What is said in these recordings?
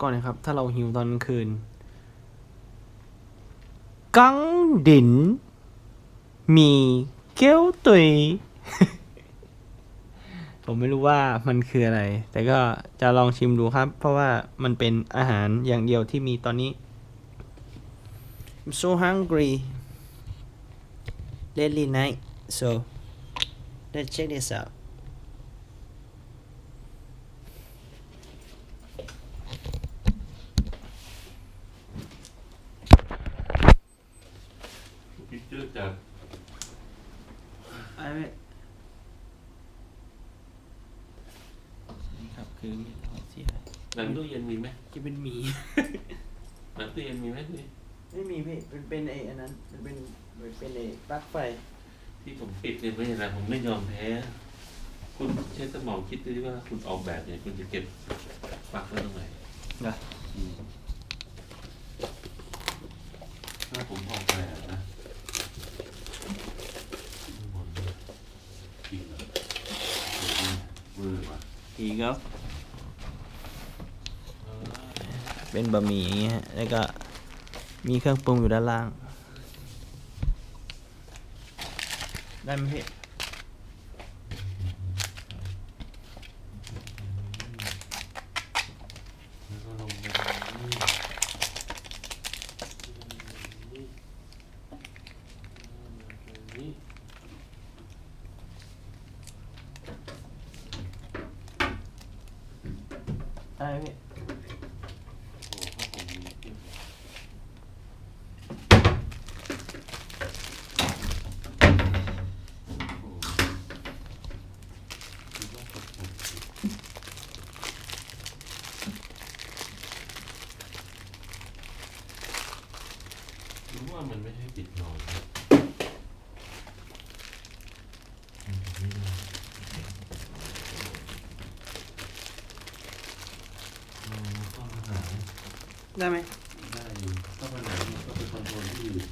ก่อนนะครับ ถ้าเราหิวตอนคืน กังดิน มีเกี้ยวตุย ผมไม่รู้ว่ามันคืออะไร แต่ก็จะลองชิมดูครับ เพราะว่ามันเป็นอาหารอย่างเดียวที่มีตอนนี้ I'm so hungry lately night so let's check this out พิเจอร์จากไอ้เว้ยนี่ครับคือมีดเสียหนังตู้เย็นมีไหมจะเป็นหมีหนังตู้เย็นมีไหมนี่ไม่มีพี่เป็นเป็นไอ้อันนั้นมันเป็นมันเป็นไอ้ปลั๊กไฟที่ผมปิดเนี่ยไม่ใช่อะไรผมไม่ยอมแพ้ คุณใช้สมองคิดดูดิว่าคุณออกแบบเนี่ยคุณจะเก็บปลั๊กไว้ตรงไหนนะอืมถ้าผมออกแบบนะข้างบนเนี่ยจริงเหรอเดี๋ยวนี่เวอร์ว่ะอีกครับเออเป็นบะหมี่อย่างเงี้ยฮะแล้วก็มีเครื่องปรุงอยู่ด้านล่าง ได้ไหมพี่ แล้วก็ลงไปนี่นี่ ได้ไหมพี่ โอ้โหข้าวผมมีเยอะโอ้โหคิดว่า ผมผมรู้ว่ามันไม่ให้ปิดนอนครับมันปิดไม่ได้อ๋อข้อปัญหา ได้ไหมได้อยู่ถ้าปัญหามันก็เป็นคอนโทรลที่อื่น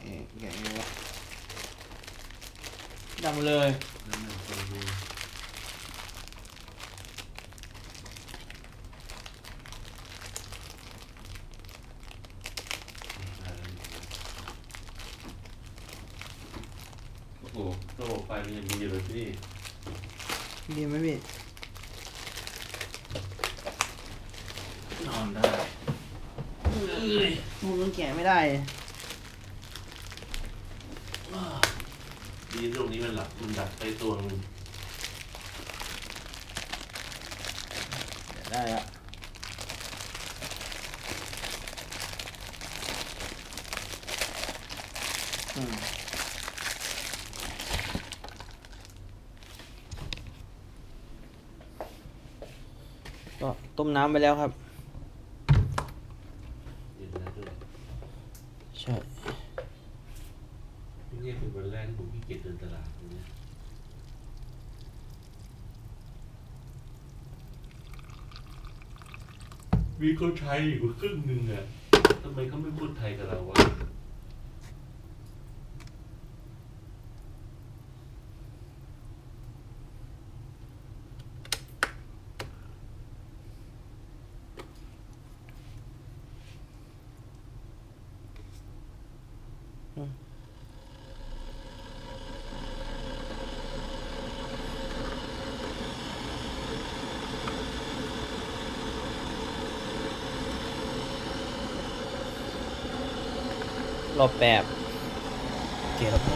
เอ๊ะแกะไงวะดังเลย นั่นน่ะคอนโทรลโอ้โห ระบบไฟมันยังดีเลยพี่ดีไหมพี่นอนได้ผมยังแกะไม่ได้ดีตรงนี้มันหลับมันดับไปตัวหนึงแกะได้อะอืม ก็ต้มน้ำไปแล้วครับเย็นแล้วด้วยใช่นี่เป็นวันแรกผมขี้เกียจเดินตลาดตรงเนี้ยมีคนไทยอยู่ครึ่งหนึ่งอะทำไมเขาไม่พูดไทยกับเราวะ รอบแบบโอเคครับ